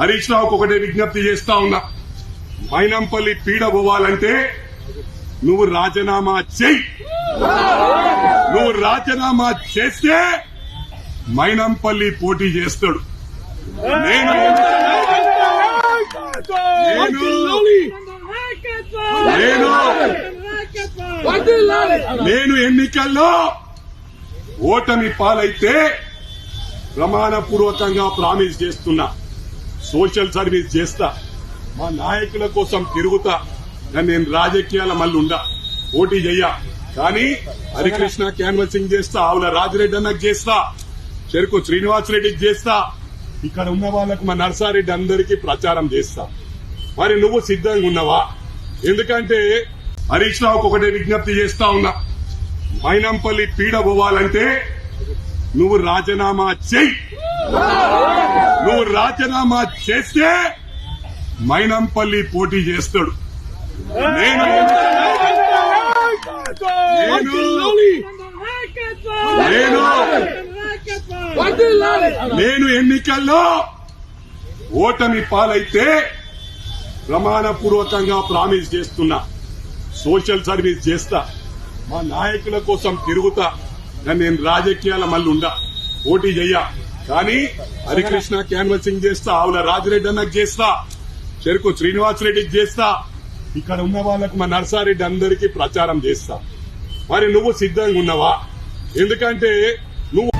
హరీష్ రావుకు ఒకటే విజ్ఞప్తి చేస్తా ఉన్నా. మైనంపల్లి పీడ పోవాలంటే నువ్వు రాజీనామా చెయ్యి. నువ్వు రాజీనామా చేస్తే మైనంపల్లి పోటీ చేస్తాడు. నేను నేను నేను ఎన్నికల్లో ఓటమి పాలైతే ప్రమాణపూర్వకంగా ప్రామిస్ చేస్తున్నా. సోషల్ సర్వీస్ చేస్తా. మా నాయకుల కోసం తిరుగుతా. నేను రాజకీయాల మళ్ళీ ఉండా. పోటీ చెయ్యా. కానీ హరికృష్ణ క్యాన్వసింగ్ చేస్తా. ఆవుల రాజిరెడ్డి అన్నకు చేస్తా. చెరుకు శ్రీనివాస్ రెడ్డికి చేస్తా. ఇక్కడ ఉన్న వాళ్ళకు మా నర్సారెడ్డి అందరికీ ప్రచారం చేస్తా. మరి నువ్వు సిద్ధంగా ఉన్నావా? ఎందుకంటే హరీష్ రావుకు ఒకటే విజ్ఞప్తి చేస్తా ఉన్నా. మైనంపల్లి పీడ పోవాలంటే నువ్వు రాజీనామా చెయ్యి. నువ్వు రాజీనామా చేస్తే మైనంపల్లి పోటీ చేస్తాడు. నేను నేను నేను ఎన్నికల్లో ఓటమి పాలైతే ప్రమాణపూర్వకంగా ప్రామిస్ చేస్తున్నా. సోషల్ సర్వీస్ చేస్తా. మా నాయకుల కోసం తిరుగుతా. నేను రాజకీయాల మళ్ళీ ఉండా. పోటీ చెయ్య. కానీ హరికృష్ణ క్యాన్వసింగ్ చేస్తా ఆవుల రాజిరెడ్డి అన్నకు చేస్తా చెరుకు శ్రీనివాస్ రెడ్డికి చేస్తా ఇక్కడ ఉన్న వాళ్ళకు మా నర్సారెడ్డి అందరికీ ప్రచారం చేస్తా. మరి నువ్వు సిద్ధంగా ఉన్నావా? ఎందుకంటే నువ్వు